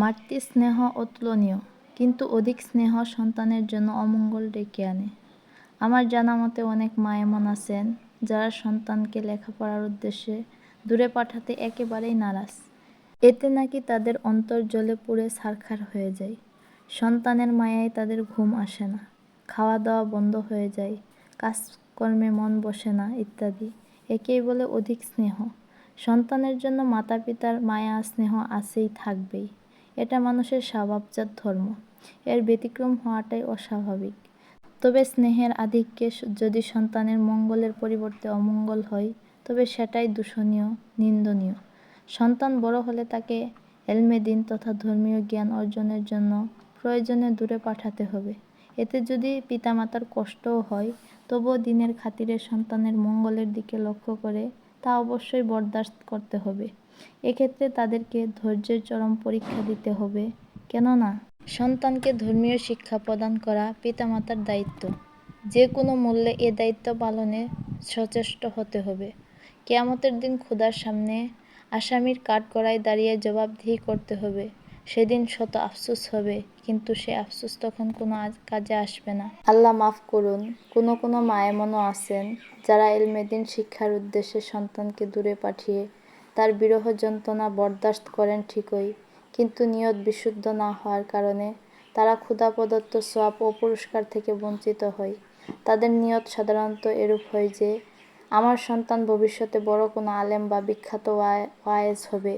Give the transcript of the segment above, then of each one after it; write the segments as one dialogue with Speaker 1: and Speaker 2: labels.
Speaker 1: মাতৃস্নেহ অতুলনীয়, কিন্তু অধিক স্নেহ সন্তানের জন্য অমঙ্গল ডেকে আনে। আমার জানা মতে অনেক মা এমন আছেন, যারা সন্তানকে লেখাপড়ার উদ্দেশ্যে দূরে পাঠাতে একেবারেই নারাজ। এতে নাকি তাদের অন্তর জলে পুড়ে ছারখার হয়ে যায়। সন্তানের মায়ায় তাদের ঘুম আসে না। খাওয়া দাওয়া বন্ধ হয়ে যায়। কাজকর্মে মন বসে না, ইত্যাদি। একেই বলে অধিক স্নেহ। সন্তানের জন্য মাতা পিতার মায়া, স্নেহ আছেই থাকবেই। এটা মানুষের স্বভাবজাত ধর্ম। এর ব্যতিক্রম হওয়াটাই অস্বাভাবিক। তবে স্নেহের আধিক্যে যদি সন্তানের মঙ্গলের পরিবর্তে অমঙ্গল হয়, তবে সেটাই দূষণীয়, নিন্দনীয়। সন্তান বড় হলে তাকে এলমে দিন তথা ধর্মীয় জ্ঞান অর্জনের জন্য প্রয়োজনে দূরে পাঠাতে হবে। এতে যদি পিতামাতার কষ্টও হয়, তবুও দিনের খাতিরে সন্তানের মঙ্গলের দিকে লক্ষ্য করে তা অবশ্যই বরদাস্ত করতে হবে। এক্ষেত্রে তাদেরকে ধৈর্যের চরম পরীক্ষা দিতে হবে, কেননা সন্তানকে ধর্মীয় শিক্ষা প্রদান করা পিতামাতার দায়িত্ব। যে কোনো মূল্যে এ দায়িত্ব পালনে সচেষ্ট হতে হবে। কেয়ামতের দিন ক্ষুধার সামনে আসামির কাঠগড়ায় দাঁড়িয়ে জবাবদিহি করতে হবে। সেদিন শত আফসোস হবে, কিন্তু সে আফসোস তখন কোনো কাজে আসবে না। আল্লাহ মাফ করুন, কোনো কোনো মা এমনও আছেন যারা এলমেদিন শিক্ষার উদ্দেশ্যে সন্তানকে দূরে পাঠিয়ে তার বিরহ যন্ত্রণা বরদাস্ত করেন ঠিকই, কিন্তু নিয়ত বিশুদ্ধ না হওয়ার কারণে তারা ক্ষুধা প্রদত্ত সোয়াব ও পুরস্কার থেকে বঞ্চিত হয়। তাদের নিয়ত সাধারণত এরূপ হয় যে, আমার সন্তান ভবিষ্যতে বড় কোনো আলেম বা বিখ্যাত ওয়ায়েজ হবে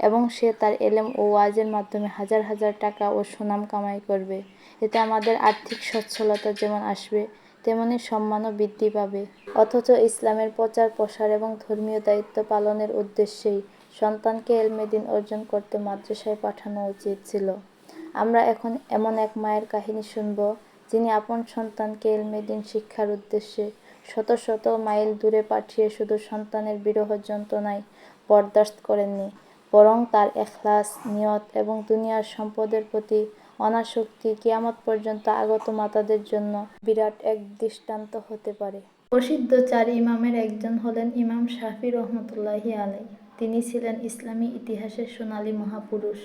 Speaker 1: এবং সে তার এলেম ও ওয়াজের মাধ্যমে হাজার হাজার টাকা ও সুনাম কামাই করবে। এতে আমাদের আর্থিক সচ্ছলতা যেমন আসবে তেমনি সম্মানও বৃদ্ধি পাবে। অথচ ইসলামের প্রচার, প্রসার এবং ধর্মীয় দায়িত্ব পালনের উদ্দেশ্যেই সন্তানকে এলমেদিন অর্জন করতে মাদ্রাসায় পাঠানো উচিত ছিল। আমরা এখন এমন এক মায়ের কাহিনী শুনব, যিনি আপন সন্তানকে এলমেদিন শিক্ষার উদ্দেশ্যে শত শত মাইল দূরে পাঠিয়ে শুধু সন্তানের বিরহ যন্ত্রণায় বরদাস্ত করেননি, বরং তার এখলাস, নিয়ত এবং দুনিয়ার সম্পদের প্রতি অনাসক্তি কিয়ামত পর্যন্ত আগত মাতাদের জন্য বিরাট এক দৃষ্টান্ত হতে পারে। প্রসিদ্ধ চার ইমামের একজন হলেন ইমাম শাফি রহমতুল্লাহি আলাই তিনি ছিলেন ইসলামী ইতিহাসের সোনালী মহাপুরুষ।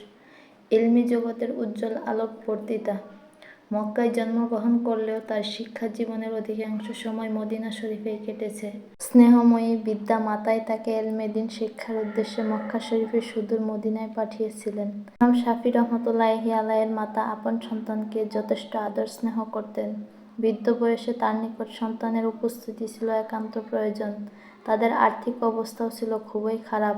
Speaker 1: ইলমি জগতের উজ্জ্বল আলোক বর্তিতা মক্কায় জন্মগ্রহণ করলেও তার শিক্ষা জীবনের অধিকাংশ সময় মদিনা শরীফে কেটেছে। স্নেহময়ী বিদ্যা মাতায় তাকে এলমেদিন শিক্ষার উদ্দেশ্যে মক্কা শরীফের সুদূর মদিনায় পাঠিয়েছিলেন। ইমাম শাফি রহমতুল্লাহি আলাইয়ের মাতা আপন সন্তানকে যথেষ্ট আদর স্নেহ করতেন। বৃদ্ধ বয়সে তার নিকট সন্তানের উপস্থিতি ছিল একান্ত প্রয়োজন। তাদের আর্থিক অবস্থাও ছিল খুবই খারাপ।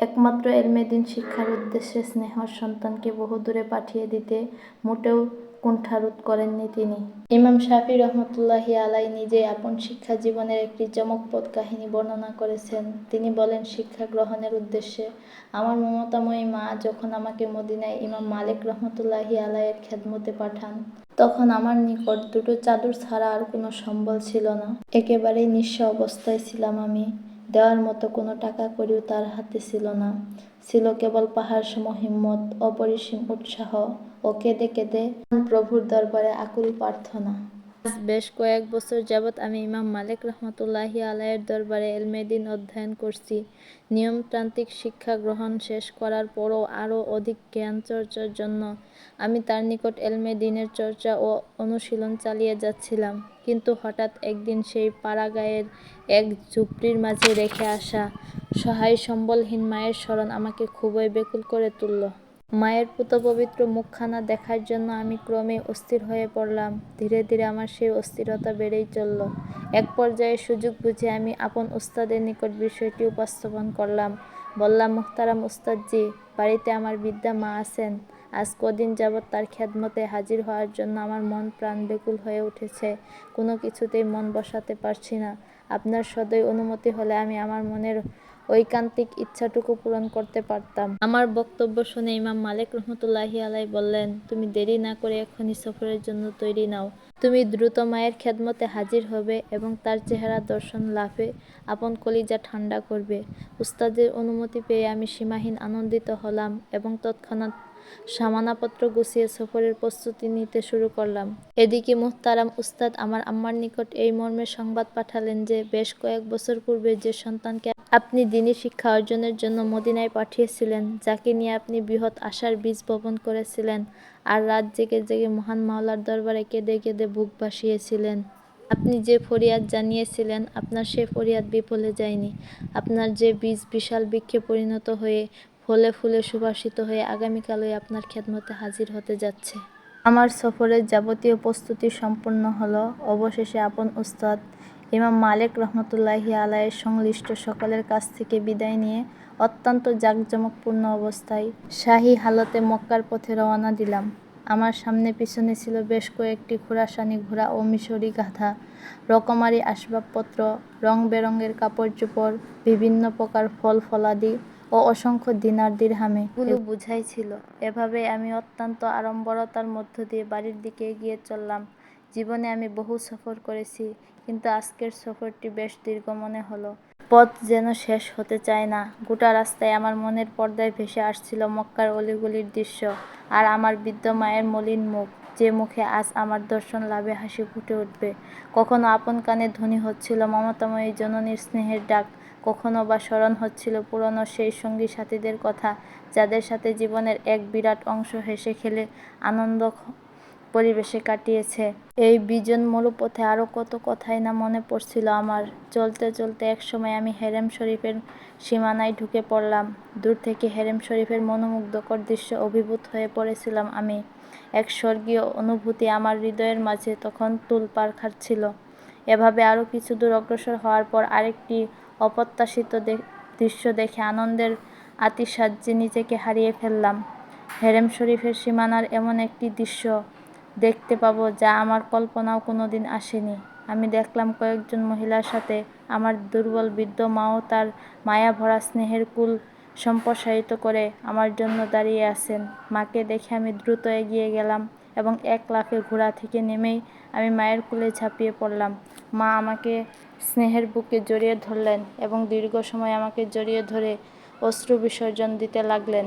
Speaker 1: একমাত্র এলমেদিন শিক্ষার উদ্দেশ্যে স্নেহ সন্তানকে বহু দূরে পাঠিয়ে দিতে মোটেও কুণ্ঠারোধ করেননি তিনি। ইমাম শাফি রহমতুল্লাহি আলাই নিজে আপন শিক্ষা জীবনের একটি চমকপ্রদ কাহিনী বর্ণনা করেছেন। তিনি বলেন, শিক্ষা গ্রহণের উদ্দেশ্যে আমার মমতাময়ী মা যখন আমাকে মদিনায় ইমাম মালিক রহমতুল্লাহি আলাইয়ের খেদমতে পাঠান, তখন আমার নিকট দুটো চাদর ছাড়া আর কোনো সম্বল ছিল না। একেবারেই নিঃস্ব অবস্থায় ছিলাম আমি। দেওয়ার মতো কোনো টাকা করিও তার হাতে ছিল না। ছিল কেবল পাহাড় সম হিম্মত, অপরিসীম উৎসাহ ও কেঁদে কেঁদে প্রভুর দরবারে আকুল প্রার্থনা। বেশ কয়েক বছর যাবৎ আমি ইমাম মালিক রহমতুল্লাহি আলাইয়ের দরবারে এলমেদিন অধ্যয়ন করছি। নিয়মতান্ত্রিক শিক্ষা গ্রহণ শেষ করার পরও আরও অধিক জ্ঞান চর্চার জন্য আমি তার নিকট এলমেদিনের চর্চা ও অনুশীলন চালিয়ে যাচ্ছিলাম। কিন্তু হঠাৎ একদিন সেই পাড়াগাঁয়ের এক ঝুপড়ির মাঝে রেখে আসা সহায় সম্বলহীন মায়ের স্মরণ আমাকে খুবই বেকুল করে তুলল। মায়ের পুতপবিত্র মুখখানা দেখার জন্য আমি ক্রমে অস্থির হয়ে পড়লাম। ধীরে ধীরে আমার সেই অস্থিরতা বেড়েই চলল। এক পর্যায়ে সুযোগ বুঝে আমি আপন উস্তাদের নিকট বিষয়টি উপস্থাপন করলাম। বললাম, মুখতারাম উস্তাদজি বাড়িতে আমার বিদ্যা মা আছেন। আজ কদিন যাবৎ তার খেদমতে হাজির হওয়ার জন্য আমার মন প্রাণ বেকুল হয়ে উঠেছে। কোনো কিছুতেই মন বসাতে পারছি না। আপনার সদয় অনুমতি হলে আমি আমার মনের ঐকান্তিক ইচ্ছাটুকু পূরণ করতে পারতাম। আমার বক্তব্য শুনে ইমাম মালিক রহমতুল্লাহি আলাই বললেন, তুমি দেরি না করে এখনই সফরের জন্য তৈরি নাও। তুমি দ্রুত মায়ের খেদমতে হাজির হবে এবং তার চেহারা দর্শন লাভে আপন কলিজা ঠান্ডা করবে। উস্তাদের অনুমতি পেয়ে আমি সীমাহীন আনন্দিত হলাম এবং তৎক্ষণাৎ সামানাপত্র গুছিয়ে সফরের প্রস্তুতি নিতে শুরু করলাম। এদিকে মুহতারাম উস্তাদ আমার আম্মার নিকট এই মর্মে সংবাদ পাঠালেন যে, বেশ কয়েক বছর পূর্বে যে সন্তানকে আপনি দিনী শিক্ষা অর্জনের জন্য মদিনায় পাঠিয়েছিলেন, যাকে নিয়ে আপনি বৃহৎ আশার বীজ বপন করেছিলেন আর রাত জেগে জেগে মহান মাওলার দরবারে কেঁদে কেঁদে বুক ভাসিয়েছিলেন। আপনি যে ফরিয়াদ জানিয়েছিলেন, আপনার সে ফরিয়াদ বিফলে যায়নি। আপনার যে বীজ বিশাল বৃক্ষে পরিণত হয়ে ফলে ফুলে সুবাসিত হয়ে আগামীকালই আপনার খেদমতে হাজির হতে যাচ্ছে। আমার সফরের যাবতীয় প্রস্তুতি সম্পূর্ণ হলো। অবশেষে আপন উস্তাদ ইমাম মালিক রহমতুল্লাহি আলাইয়ের সংশ্লিষ্ট সকলের কাছ থেকে বিদায় নিয়ে অত্যন্ত জাঁকজমকপূর্ণ অবস্থায় শাহী হালতে মক্কার পথে রওনা দিলাম। আমার সামনে পিছনে ছিল বেশ কয়েকটি ঘোড়াসানি ঘোড়া ও মিশরি গাধা, রকমারি আসবাবপত্র, রং বেরঙের কাপড় চোপড়, বিভিন্ন প্রকার ফল ফলাদি ও অসংখ্য দিনার দিরহামে। এগুলো বুঝাই ছিল এভাবে আমি অত্যন্ত আড়ম্বরতার মধ্য দিয়ে বাড়ির দিকে এগিয়ে চললাম। জীবনে আমি বহু সফর করেছি কিন্তু আজকের সফরটি বেশ দীর্ঘ মনে হলো। পথ যেন শেষ হতে চায় না। গোটা রাস্তায় আমার মনের পর্দায় ভেসে আসছিল মক্কার অলিগলির দৃশ্য আর আমার বৃদ্ধ মায়ের মলিন মুখ যে মুখে আজ আমার দর্শন লাভে হাসি ফুটে উঠবে। কখনো আপন কানে ধ্বনি হচ্ছিল মমতাময়ী জননীর স্নেহের ডাক কখনো বা স্মরণ হচ্ছিল পুরনো সেই সঙ্গী সাথীদের কথা, যাদের সাথে জীবনের এক বিরাট অংশ হেসে খেলে আনন্দ পরিবেশে কাটিয়েছে। এই বিজন মরুপথে আরও কত কথাই না মনে পড়ছিল আমার। চলতে চলতে একসময় আমি হেরেম শরীফের সীমানায় ঢুকে পড়লাম। দূর থেকে হেরেম শরীফের মনোমুগ্ধকর দৃশ্য অভিভূত হয়ে পড়েছিলাম আমি। এক স্বর্গীয় অনুভূতি আমার হৃদয়ের মাঝে তখন তুলপাড় খাচ্ছিল এভাবে আরও কিছু দূর অগ্রসর হওয়ার পর আরেকটি অপ্রত্যাশিত দৃশ্য দেখে আনন্দের আতিশায্যে নিজেকে হারিয়ে ফেললাম। হেরেম শরীফের সীমানার এমন একটি দৃশ্য দেখতে পাবো যা আমার কল্পনাও কোনো দিন আসেনি। আমি দেখলাম কয়েকজন মহিলার সাথে আমার দুর্বল বৃদ্ধ মাও তার মায়া ভরা স্নেহের কুল সম্প্রসারিত করে আমার জন্য দাঁড়িয়ে আছেন। মাকে দেখে আমি দ্রুত এগিয়ে গেলাম এবং এক লাফে ঘোড়া থেকে নেমেই আমি মায়ের কুলে ঝাঁপিয়ে পড়লাম। মা আমাকে স্নেহের বুকে জড়িয়ে ধরলেন এবং দীর্ঘ সময় আমাকে জড়িয়ে ধরে অশ্রু বিসর্জন দিতে লাগলেন।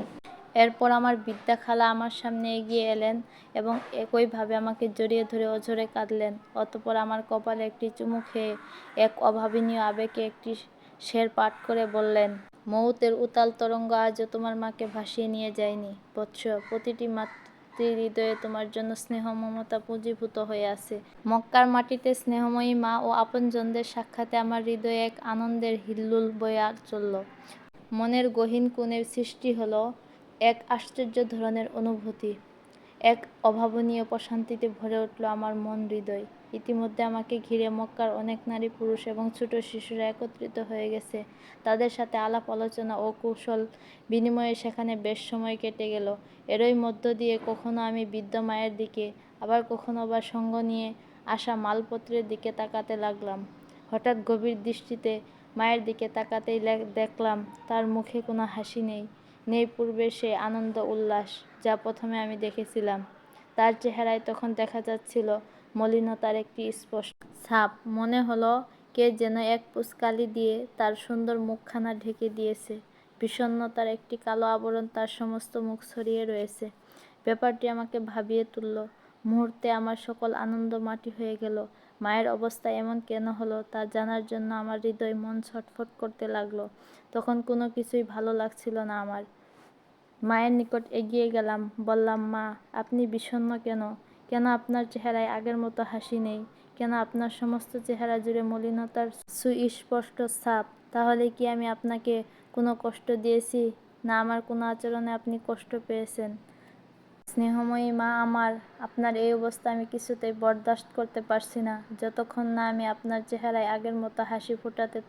Speaker 1: এরপর আমার বিদ্যা খালা আমার সামনে এগিয়ে এলেন এবং একইভাবে আমাকে জড়িয়ে ধরে অঝরে কাঁদলেন। অতপর আমার কপালে একটি চুমু খেয়ে এক অভাবনীয় আবেগে একটি শের পাঠ করে বললেন, মৌতের উতাল তরঙ্গ আজও তোমার মাকে ভাসিয়ে নিয়ে যায়নি। বৎস, প্রতিটি মাতৃ হৃদয়ে তোমার জন্য স্নেহ মমতা পুঁজিভূত হয়ে আছে। মক্কার মাটিতে স্নেহময়ী মা ও আপনজনদের সাক্ষাতে আমার হৃদয়ে এক আনন্দের হিল্লুল বয়া চলল। মনের গহীন কোণের সৃষ্টি হল এক আশ্চর্য ধরনের অনুভূতি। এক অভাবনীয় প্রশান্তিতে ভরে উঠল আমার মন হৃদয়। ইতিমধ্যে আমাকে ঘিরে মক্কার অনেক নারী, পুরুষ এবং ছোট শিশুরা একত্রিত হয়ে গেছে। তাদের সাথে আলাপ, আলোচনা ও কৌশল বিনিময়ে সেখানে বেশ সময় কেটে গেল। এরই মধ্য দিয়ে কখনো আমি বৃদ্ধ মায়ের দিকে, আবার কখনো বা সঙ্গ নিয়ে আসা মালপত্রের দিকে তাকাতে লাগলাম। হঠাৎ গভীর দৃষ্টিতে মায়ের দিকে তাকাতেই দেখলাম তার মুখে কোনো হাসি নেই। নেই পূর্বে সে আনন্দ, উল্লাস যা প্রথমে আমি দেখেছিলাম। তার চেহারায় তখন দেখা যাচ্ছিল মলিনতার একটি স্পষ্ট ছাপ। মনে হলো কে যেন এক পুস্কালি দিয়ে তার সুন্দর মুখখানা ঢেকে দিয়েছে। বিষণ্নতার একটি কালো আবরণ তার সমস্ত মুখ ছড়িয়ে রয়েছে। ব্যাপারটি আমাকে ভাবিয়ে তুলল। মুহূর্তে আমার সকল আনন্দ মাটি হয়ে গেল। মায়ের অবস্থা এমন কেন হলো তা জানার জন্য আমার হৃদয় মন ছটফট করতে লাগল। তখন কোনো কিছুই ভালো লাগছিল না আমার। মায়ের নিকট এগিয়ে গেলাম। বললাম, মা, আপনি বিষণ্ন কেন? কেন আপনার চেহারায় আগের মতো হাসি নেই? কেন আপনার সমস্ত চেহারা জুড়ে মলিনতার সুস্পষ্ট ছাপ? তাহলে কি আমি আপনাকে কোনো কষ্ট দিয়েছি? না, আমার কোনো আচরণে আপনি কষ্ট পেয়েছেন। স্নেহময়ী মা আমার, আপনার এই অবস্থা আমি কিছুতেই বরদাস্ত করতে পারছি না। যতক্ষণ না আমি আপনার চেহারায় আগের মতো হাসি ফোটাতে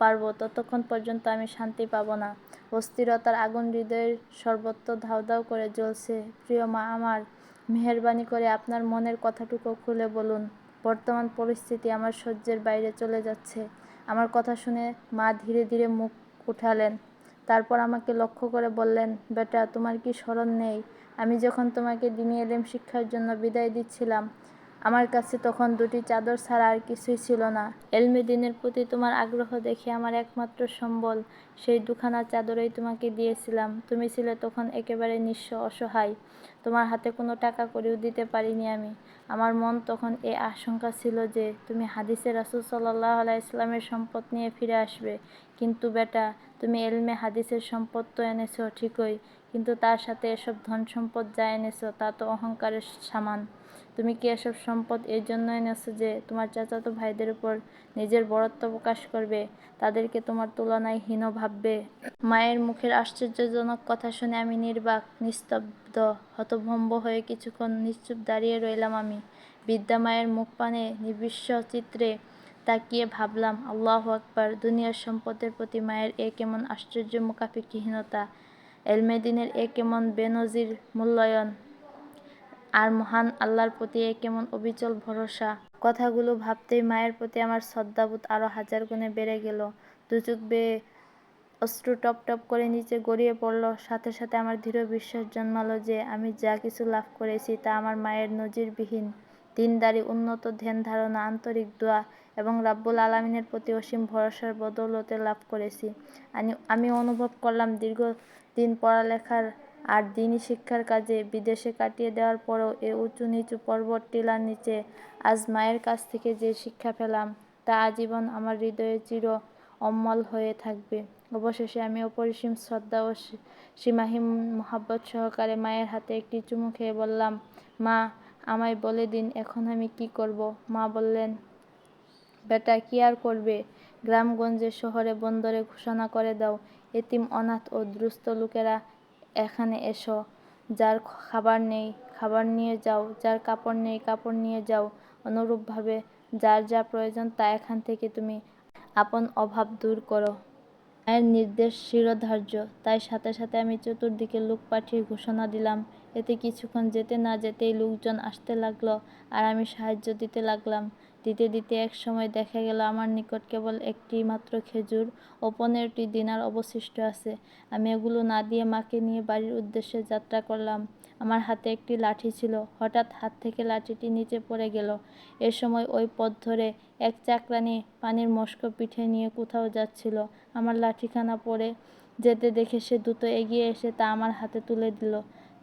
Speaker 1: পারব, ততক্ষণ পর্যন্ত আমি শান্তি পাবো না। অস্থিরতার আগুন হৃদয়ের সর্বত্র ধাউ ধাউ করে জ্বলছে। প্রিয় মা আমার মেহরবানি করে আপনার মনের কথাটুকু খুলে বলুন। বর্তমান পরিস্থিতি আমার সহ্যের বাইরে চলে যাচ্ছে। আমার কথা শুনে মা ধীরে ধীরে মুখ উঠালেন। তারপর আমাকে লক্ষ্য করে বললেন, বেটা, তোমার কি স্মরণ নেই? আমি যখন তোমাকে দিনে এলেম শিক্ষার জন্য বিদায় দিচ্ছিলাম আমার কাছে তখন দুটি চাদর ছাড়া আর কিছুই ছিল না। এলমে দিনের প্রতি তোমার আগ্রহ দেখে আমার একমাত্র সম্বল, সেই দুখানা চাদরই তোমাকে দিয়েছিলাম। তুমি ছিলে তখন একেবারে নিঃস্ব, অসহায়। তোমার হাতে কোনো টাকা করেও দিতে পারিনি আমি। আমার মন তখন এ আশঙ্কা ছিল যে তুমি হাদিসে রাসুল সাল্লাহ আলাই ইসলামের সম্পদ নিয়ে ফিরে আসবে। কিন্তু বেটা, তুমি এলমে হাদিসের সম্পদ তো এনেছো ঠিকই, কিন্তু তার সাথে এসব ধন সম্পদ যা এনেছো তা তো অহংকারের সামান। তুমি কি এসব সম্পদ এর জন্য এনেছো যে তোমার চাচাতো ভাইদের উপর নিজের বরত্ব প্রকাশ করবে? তাদেরকে তোমার তুলনায় হীন ভাববে? মায়ের মুখের আশ্চর্যজনক কথা শুনে আমি নির্বাক, নিস্তব্ধ, হতভম্ব হয়ে কিছুক্ষণ নিশ্চুপ দাঁড়িয়ে রইলাম আমি। বিদ্যা মায়ের মুখ পানে নিবিশ্ব চিত্রে তাকিয়ে ভাবলাম, আল্লাহ আকবার, দুনিয়ার সম্পদের প্রতি মায়ের এ কেমন আশ্চর্য মুখাফিকিহীনতা এলমেদিনের এ কেমন বেনজির মূল্যায়ন? আর মহান আল্লাহর প্রতি এ কেমন অবিচল ভরসা। কথাগুলো ভাবতেই মায়ের প্রতি আমার শ্রদ্ধাবোধ আরও হাজার গুণে বেড়ে গেল। দুচুক বেয়ে অশ্রু টপ টপ করে নিচে গড়িয়ে পড়ল। সাথে সাথে আমার দৃঢ় বিশ্বাস জন্মালো যে আমি যা কিছু লাভ করেছি তা আমার মায়ের নজিরবিহীন। দিনদারি উন্নত ধ্যান ধারণা, আন্তরিক দোয়া এবং রাব্বুল আলমিনের প্রতি অসীম ভরসার বদৌলতে লাভ করেছি। আমি অনুভব করলাম দীর্ঘদিন পড়ালেখার আর দিনই শিক্ষার কাজে বিদেশে কাটিয়ে দেওয়ার পরও এ উঁচু নিচু পর্বত টিলার নিচে আজ মায়ের কাছ থেকে যে শিক্ষা পেলাম, তা আজীবন আমার হৃদয়ে চির অম্মল হয়ে থাকবে। অবশেষে আমি অপরিসীম শ্রদ্ধা ও সীমাহীন মহাব্বত সহকারে মায়ের হাতে একটি চুমু খেয়ে বললাম, মা, আমায় বলে দিন, এখন আমি কি করব? মা বললেন, বেটা, কি আর করবে? গ্রামগঞ্জে শহরে বন্দরে ঘোষণা করে দাও। এতিম, অনাথ ও দুস্থ লোকেরা এখানে এসো। যার খাবার নেই, খাবার নিয়ে যাও। যার কাপড় নেই, কাপড় নিয়ে যাও। অনুরূপভাবে যার যা প্রয়োজন তা এখান থেকে তুমি আপন অভাব দূর করো। মায়ের নির্দেশ শিরোধার্য। তাই সাথে সাথে আমি চতুর্দিকে লোক পাঠিয়ে ঘোষণা দিলাম। এতে কিছুক্ষণ যেতে না যেতেই লোকজন আসতে লাগল আর আমি সাহায্য দিতে লাগলাম। দিতে দিতে এক সময় দেখা গেল আমার নিকট কেবল একটি মাত্র খেজুর ও পনেরোটি দিনার অবশিষ্ট আছে। আমি এগুলো না দিয়ে মাকে নিয়ে বাড়ির উদ্দেশ্যে যাত্রা করলাম। আমার হাতে একটি লাঠি ছিল। হঠাৎ হাত থেকে লাঠিটি নিচে পড়ে গেল। এ সময় ওই পথ ধরে এক চাকরানি পানির মস্ক পিঠে নিয়ে কোথাও যাচ্ছিল। আমার লাঠিখানা পড়ে যেতে দেখে সে দ্রুত এগিয়ে এসে তা আমার হাতে তুলে দিল।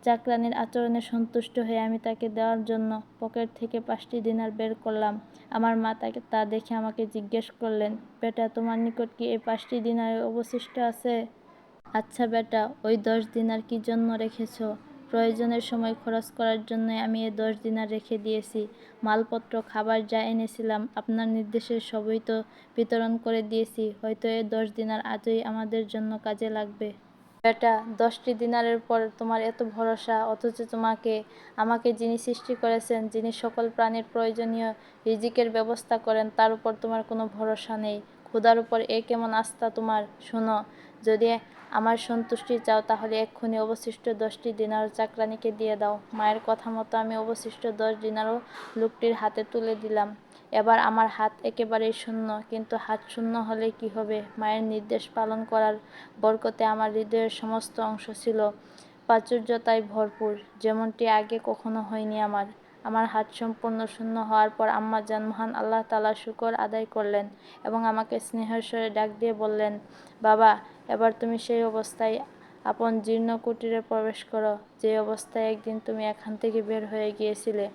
Speaker 1: চাকরানির আচরণে সন্তুষ্ট হয়ে আমি তাকে দেওয়ার জন্য পকেট থেকে পাঁচটি দিনার বের করলাম। আমার মা তাকে, তা দেখে আমাকে জিজ্ঞেস করলেন, বেটা, তোমার নিকট কি এই পাঁচটি দিনার অবশিষ্ট আছে? আচ্ছা বেটা, ওই দশ দিনার কি জন্য রেখেছ? প্রয়োজনের সময় খরচ করার জন্য আমি এ দশ দিনার রেখে দিয়েছি। মালপত্র, খাবার যা এনেছিলাম, আপনার নির্দেশে সবই তো বিতরণ করে দিয়েছি। হয়তো এ দশ দিনার আজই আমাদের জন্য কাজে লাগবে। বেটা দশটি দিনারের পর তোমার এত ভরসা, অথচ তোমাকে, আমাকে যিনি সৃষ্টি করেছেন, যিনি সকল প্রাণীর প্রয়োজনীয় রিজিকের ব্যবস্থা করেন, তার উপর তোমার কোনো ভরসা নেই। ক্ষুধার উপর এ কেমন আস্থা তোমার? শোনো, যদি আমার সন্তুষ্টি চাও, তাহলে এক্ষুনি অবশিষ্ট দশটি দিনার চাকরানিকে দিয়ে দাও। মায়ের কথা মতো আমি অবশিষ্ট দশ দিনারও লোকটির হাতে তুলে দিলাম। এবার আমার হাত একেবারেই শূন্য, কিন্তু হাত শূন্য হলে কি হবে? মায়ের নির্দেশ পালন করার বরকতে আমার হৃদয়ের সমস্ত অংশ ছিল প্রাচুর্যতায় ভরপুর, যেমনটি আগে কখনো হয়নি আমার। আমার হাত সম্পূর্ণ শূন্য হওয়ার পর আম্মা জান মহান আল্লাহ তালা শুকর আদায় করলেন এবং আমাকে স্নেহের স্বরে ডাক দিয়ে বললেন, বাবা, এবার তুমি সেই অবস্থায় আপন জীর্ণ কুটিরে প্রবেশ করো। যে অবস্থায় একদিন তুমি এখান থেকে বের হয়ে গিয়েছিলে।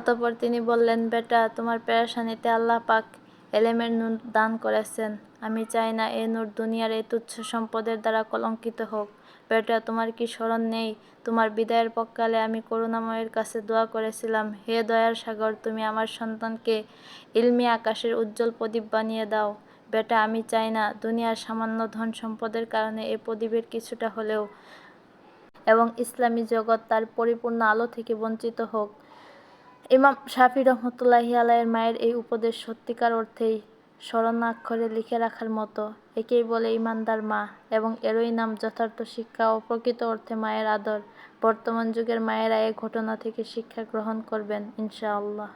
Speaker 1: অতপর তিনি বললেন, বেটা, তোমার পেরেশানিতে আল্লাহ পাক এলেমের নূর দান করেছেন। আমি চাই না এ নূর দুনিয়ার এই তুচ্ছ সম্পদের দ্বারা কলঙ্কিত হোক। বেটা, তোমার কি স্মরণ নেই? তোমার বিদায়ের পক্ষকালে আমি করুণাময়ের কাছে দোয়া করেছিলাম। হে দয়ার সাগর, তুমি আমার সন্তানকে ইলমি আকাশের উজ্জ্বল প্রদীপ বানিয়ে দাও। বেটা, আমি চাই না দুনিয়ার সামান্য ধন সম্পদের কারণে এ প্রদীপের কিছুটা হলেও এবং ইসলামী জগৎ তার পরিপূর্ণ আলো থেকে বঞ্চিত হোক। ইমাম শাফি রহমতুল্লাহি আলাইয়ের মায়ের এই উপদেশ সত্যিকার অর্থেই স্মরণাক্ষরে লিখে রাখার মতো। একেই বলে ইমানদার মা এবং এরই নাম যথার্থ শিক্ষা ও প্রকৃত অর্থে মায়ের আদর। বর্তমান যুগের মায়েরা এ ঘটনা থেকে শিক্ষা গ্রহণ করবেন, ইনশাআল্লাহ।